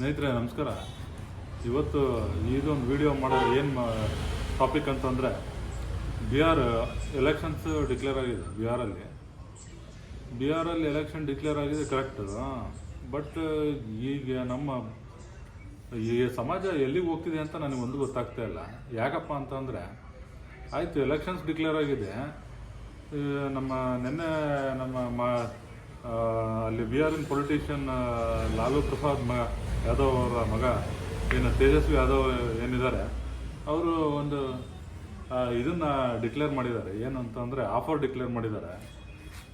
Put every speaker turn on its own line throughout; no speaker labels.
ಸ್ನೇಹಿತರೆ, ನಮಸ್ಕಾರ. ಇವತ್ತು ಇದೊಂದು ವಿಡಿಯೋ ಮಾಡೋದು ಏನು ಟಾಪಿಕ್ ಅಂತಂದರೆ ಬಿಹಾರ್ ಎಲೆಕ್ಷನ್ಸ್ ಡಿಕ್ಲೇರ್ ಆಗಿದೆ ಬಿಹಾರಲ್ಲಿ ಬಿಹಾರಲ್ಲಿ ಎಲೆಕ್ಷನ್ ಡಿಕ್ಲೇರ್ ಆಗಿದೆ ಕರೆಕ್ಟ್ ಬಟ್ ಈಗ ನಮ್ಮ ಈ ಸಮಾಜ ಎಲ್ಲಿಗೆ ಹೋಗ್ತಿದೆ ಅಂತ ನನಗೆ ಒಂದು ಗೊತ್ತಾಗ್ತಾ ಇಲ್ಲ. ಯಾಕಪ್ಪ ಅಂತಂದರೆ, ಆಯಿತು ಎಲೆಕ್ಷನ್ಸ್ ಡಿಕ್ಲೇರ್ ಆಗಿದೆ. ನಮ್ಮ ನಿನ್ನೆ ನಮ್ಮ ಮ ಅಲ್ಲಿ ಬಿಹಾರಿನ ಪೊಲಿಟಿಷಿಯನ್ ಲಾಲು ಪ್ರಸಾದ್ ಮಗ, ಯಾದವ್ ಅವರ ಮಗ ಏನು ತೇಜಸ್ವಿ ಯಾದವ್ ಏನಿದ್ದಾರೆ, ಅವರು ಒಂದು ಇದನ್ನು ಡಿಕ್ಲೇರ್ ಮಾಡಿದ್ದಾರೆ. ಏನು ಅಂತಂದರೆ ಆಫರ್ ಡಿಕ್ಲೇರ್ ಮಾಡಿದ್ದಾರೆ.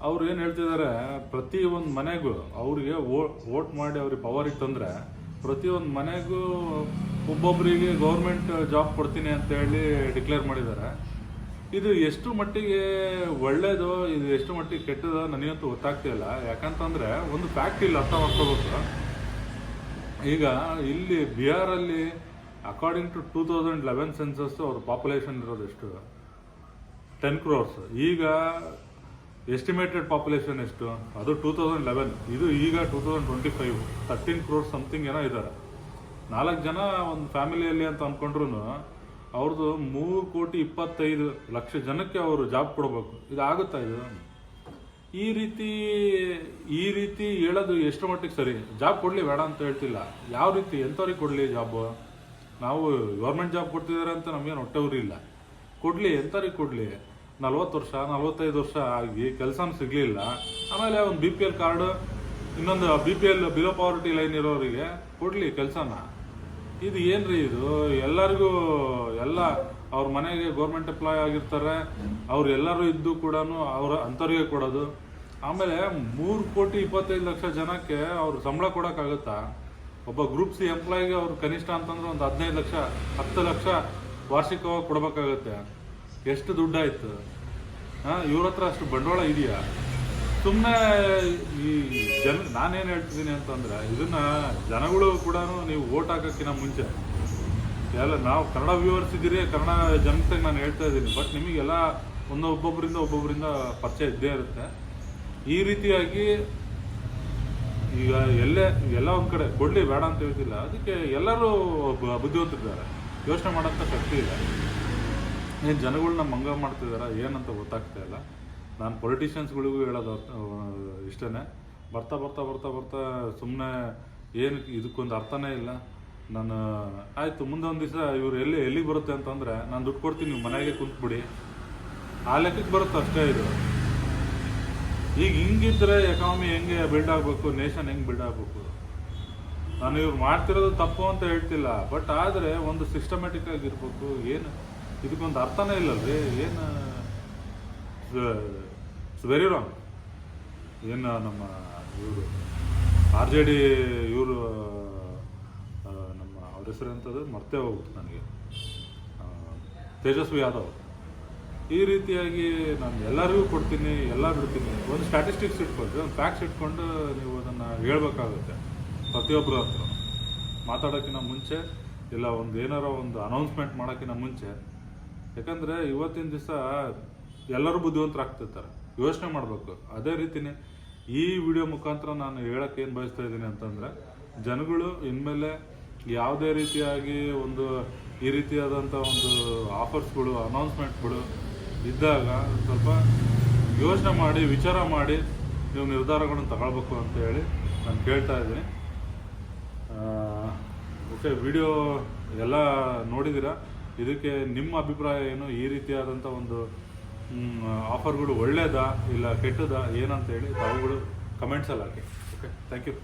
ಅವ್ರು ಏನು ಹೇಳ್ತಿದ್ದಾರೆ, ಪ್ರತಿ ಒಂದು ಮನೆಗೂ ಅವ್ರಿಗೆ ವೋಟ್ ಮಾಡಿ ಅವ್ರಿಗೆ ಪವರ್ ಇತ್ತಂದರೆ ಪ್ರತಿಯೊಂದು ಮನೆಗೂ ಒಬ್ಬೊಬ್ಬರಿಗೆ ಗೌರ್ಮೆಂಟ್ ಜಾಬ್ ಕೊಡ್ತೀನಿ ಅಂತ ಹೇಳಿ ಡಿಕ್ಲೇರ್ ಮಾಡಿದ್ದಾರೆ. ಇದು ಎಷ್ಟು ಮಟ್ಟಿಗೆ ಒಳ್ಳೇದು, ಇದು ಎಷ್ಟು ಮಟ್ಟಿಗೆ ಕೆಟ್ಟದೋ ನನಗಂತೂ ಗೊತ್ತಾಗ್ತಿಲ್ಲ ಯಾಕಂತಂದ್ರೆ ಒಂದು ಫ್ಯಾಕ್ಟ್ ಇಲ್ಲಿ ಅರ್ಥ ಮಾಡ್ಕೋಬೇಕು. ಈಗ ಇಲ್ಲಿ ಬಿಹಾರಲ್ಲಿ according to two thousand eleven census ಅವ್ರ ಪಾಪ್ಯುಲೇಷನ್ ಇರೋದು ಎಷ್ಟು? ಟೆನ್ ಕ್ರೋರ್ಸ್ ಈಗ ಎಸ್ಟಿಮೇಟೆಡ್ ಪಾಪ್ಯುಲೇಷನ್ ಎಷ್ಟು? ಅದು ಟೂ ತೌಸಂಡ್ ಲೆವೆನ್ ಇದು ಈಗ two thousand twenty five thirteen crores something ಏನೋ ಇದ್ದಾರೆ. ನಾಲ್ಕು ಜನ ಒಂದು ಫ್ಯಾಮಿಲಿಯಲ್ಲಿ ಅಂತ ಅಂದ್ಕೊಂಡ್ರು ಅವ್ರದ್ದು ಮೂರು ಕೋಟಿ ಇಪ್ಪತ್ತೈದು ಲಕ್ಷ ಜನಕ್ಕೆ ಅವರು ಜಾಬ್ ಕೊಡಬೇಕು. ಇದು ಆಗುತ್ತಾ ಇದು? ಈ ರೀತಿ ಈ ರೀತಿ ಹೇಳೋದು ಎಷ್ಟು ಮಟ್ಟಿಗೆ ಸರಿ? ಜಾಬ್ ಕೊಡಲಿ, ಬೇಡ ಅಂತ ಹೇಳ್ತಿಲ್ಲ. ಯಾವ ರೀತಿ ಎಂಥವ್ರಿಗೆ ಕೊಡಲಿ ಜಾಬ್ ನಾವು ಗೌರ್ಮೆಂಟ್ ಜಾಬ್ ಕೊಡ್ತಿದ್ದಾರೆ ಅಂತ ನಮಗೇನು ಹೊಟ್ಟೆ ಇಲ್ಲ ಕೊಡಲಿ ಎಂಥವ್ರಿಗೆ ಕೊಡಲಿ? ನಲ್ವತ್ತು ವರ್ಷ, ನಲ್ವತ್ತೈದು ವರ್ಷ ಆಗಿ ಕೆಲಸನೂ ಸಿಗಲಿಲ್ಲ. ಆಮೇಲೆ ಒಂದು ಬಿ ಪಿ ಎಲ್ ಕಾರ್ಡು ಇನ್ನೊಂದು B P L below poverty line ಇರೋರಿಗೆ ಕೊಡಲಿ ಕೆಲಸನ. ಇದು ಏನ್ರಿ ಇದು? ಎಲ್ಲರಿಗೂ ಎಲ್ಲ ಅವ್ರ ಮನೆಗೆ ಗೌರ್ಮೆಂಟ್ ಎಂಪ್ಲಾಯ್ ಆಗಿರ್ತಾರೆ, ಅವ್ರು ಎಲ್ಲರೂ ಇದ್ದು ಕೂಡ ಅವ್ರ ಅಂಥವ್ರಿಗೆ ಕೊಡೋದು. ಆಮೇಲೆ ಮೂರು ಕೋಟಿ ಇಪ್ಪತ್ತೈದು ಲಕ್ಷ ಜನಕ್ಕೆ ಅವ್ರು ಸಂಬಳ ಕೊಡೋಕ್ಕಾಗುತ್ತಾ? ಒಬ್ಬ ಗ್ರೂಪ್ ಸಿ ಎಂಪ್ಲಾಯಿಗೆ ಅವ್ರು ಕನಿಷ್ಠ ಅಂತಂದ್ರೆ ಒಂದು ಹದಿನೈದು ಲಕ್ಷ, ಹತ್ತು ಲಕ್ಷ ವಾರ್ಷಿಕವಾಗಿ ಕೊಡಬೇಕಾಗುತ್ತೆ. ಎಷ್ಟು ದುಡ್ಡಾಯ್ತು? ಹಾಂ, ಇವ್ರ ಹತ್ರ ಅಷ್ಟು ಬಂಡವಾಳ ಇದೆಯಾ? ಸುಮ್ಮನೆ ಈ ಜನ ನಾನೇನು ಹೇಳ್ತಿದ್ದೀನಿ ಅಂತಂದ್ರೆ, ಇದನ್ನ ಜನಗಳು ಕೂಡ ನೀವು ಓಟ್ ಹಾಕೋಕ್ಕಿಂತ ಮುಂಚೆ. ಎಲ್ಲ ನಾವು ಕನ್ನಡ ವ್ಯೂವರ್ಸ್ ಇದ್ದೀರಿ, ಕನ್ನಡ ಜನತೆಗೆ ನಾನು ಹೇಳ್ತಾ ಇದ್ದೀನಿ. ಬಟ್ ನಿಮಗೆಲ್ಲ ಒಂದು ಒಬ್ಬೊಬ್ಬರಿಂದ ಒಬ್ಬೊಬ್ಬರಿಂದ ಪರಿಚಯ ಇದ್ದೇ ಇರುತ್ತೆ. ಈ ರೀತಿಯಾಗಿ ಈಗ ಎಲ್ಲೇ ಎಲ್ಲ ಒಂದು ಕಡೆ ಕೊಡಲಿ, ಬೇಡ ಅಂತ ಹೇಳ್ತಿಲ್ಲ. ಅದಕ್ಕೆ ಎಲ್ಲರೂ ಬುದ್ಧಿವಂತಿದ್ದಾರೆ. ಯೋಚನೆ ಮಾಡೋಂಥ ಶಕ್ತಿ ಇದೆ ಏನು ಜನಗಳನ್ನ ಮಂಗ ಮಾಡ್ತಿದಾರ, ಏನಂತ ಗೊತ್ತಾಗ್ತಾ ಇಲ್ಲ. ನಾನು ಪೊಲಿಟಿಷಿಯನ್ಸ್ಗಳಿಗೂ ಹೇಳೋದು ಇಷ್ಟೇ ಬರ್ತಾ ಬರ್ತಾ ಬರ್ತಾ ಬರ್ತಾ ಸುಮ್ಮನೆ ಏನು ಇದಕ್ಕೊಂದು ಅರ್ಥನೇ ಇಲ್ಲ. ನಾನು, ಆಯಿತು, ಮುಂದೆ ಒಂದು ದಿವಸ ಇವರು ಎಲ್ಲಿ, ಎಲ್ಲಿಗೆ ಬರುತ್ತೆ ಅಂತಂದರೆ, ನಾನು ದುಡ್ಡು ಕೊಡ್ತೀನಿ, ನೀವು ಮನೆಗೆ ಕುಂತ್ಬಿಡಿ. ಆ ಲೆಕ್ಕಕ್ಕೆ ಬರುತ್ತೆ ಅಷ್ಟೇ ಇದು. ಈಗ ಹಿಂಗಿದ್ರೆ ಎಕಾನಮಿ ಹೆಂಗೆ ಬಿಲ್ಡ್ ಆಗಬೇಕು ನೇಷನ್ ಹೆಂಗೆ ಬಿಲ್ಡ್ ಆಗಬೇಕು? ನಾನು ಇವ್ರು ಮಾಡ್ತಿರೋದು ತಪ್ಪು ಅಂತ ಹೇಳ್ತಿಲ್ಲ. ಬಟ್ ಆದರೆ ಒಂದು ಸಿಸ್ಟಮೆಟಿಕ್ ಆಗಿರ್ಬೇಕು, ಏನು? ಇದಕ್ಕೊಂದು ಅರ್ಥನೇ ಇಲ್ಲಲ್ರಿ. ಏನು? ಇಟ್ಸ್ ವೆರಿ ರಾಂಗ್ ಏನು ನಮ್ಮ ಇವರು, ಆರ್ ಜೆ ಡಿ ಇವರು ನಮ್ಮ ಅವ್ರ ಹೆಸರು ಅಂತದ್ದು ಮರ್ತೇ ಹೋಗುತ್ತೆ ನನಗೆ. ತೇಜಸ್ವಿ ಯಾದವ್. ಈ ರೀತಿಯಾಗಿ ನಾನು ಎಲ್ಲರಿಗೂ ಕೊಡ್ತೀನಿ, ಎಲ್ಲ ಬಿಡ್ತೀನಿ. ಒಂದು ಸ್ಟ್ಯಾಟಿಸ್ಟಿಕ್ಸ್ ಇಟ್ಕೊಳ್ತೀವಿ. ಒಂದು ಫ್ಯಾಕ್ಟ್ಸ್ ಇಟ್ಕೊಂಡು ನೀವು ಅದನ್ನು ಹೇಳ್ಬೇಕಾಗುತ್ತೆ. ಪ್ರತಿಯೊಬ್ಬರ ಹತ್ರ. ಮಾತಾಡೋಕ್ಕಿಂತ ಮುಂಚೆ, ಇಲ್ಲ ಒಂದು ಏನಾರ ಒಂದು ಅನೌನ್ಸ್ಮೆಂಟ್ ಮಾಡೋಕ್ಕಿಂತ ಮುಂಚೆ. ಯಾಕಂದರೆ ಇವತ್ತಿನ ದಿವಸ ಎಲ್ಲರೂ ಬುದ್ಧಿವಂತರಾಗ್ತಿರ್ತಾರೆ. ಯೋಚನೆ ಮಾಡಬೇಕು. ಅದೇ ರೀತಿನೇ ಈ ವಿಡಿಯೋ ಮುಖಾಂತರ ನಾನು ಹೇಳಕ್ಕೆ ಏನು ಬಯಸ್ತಾ ಇದ್ದೀನಿ ಅಂತಂದರೆ, ಜನಗಳು ಇನ್ಮೇಲೆ ಯಾವುದೇ ರೀತಿಯಾಗಿ ಒಂದು ಈ ರೀತಿಯಾದಂಥ ಒಂದು ಆಫರ್ಸ್ಗಳು, ಅನೌನ್ಸ್ಮೆಂಟ್ಗಳು ಇದ್ದಾಗ ಸ್ವಲ್ಪ ಯೋಚನೆ ಮಾಡಿ, ವಿಚಾರ ಮಾಡಿ ನೀವು ನಿರ್ಧಾರಗಳನ್ನು ತಗೊಳ್ಬೇಕು ಅಂತ ಹೇಳಿ ನಾನು ಕೇಳ್ತಾ ಇದ್ದೀನಿ. ಓಕೆ, ವಿಡಿಯೋ ಎಲ್ಲ ನೋಡಿದ್ದೀರಾ? ಇದಕ್ಕೆ ನಿಮ್ಮ ಅಭಿಪ್ರಾಯ ಏನು? ಈ ರೀತಿಯಾದಂಥ ಒಂದು ಆಫರ್ಗಳು ಒಳ್ಳೇದಾ ಇಲ್ಲ ಕೆಟ್ಟದಾ ಏನಂತ ಹೇಳಿ ತಾವುಗಳು ಕಮೆಂಟ್ಸಲ್ಲಿ ಹಾಕಿ. Okay thank you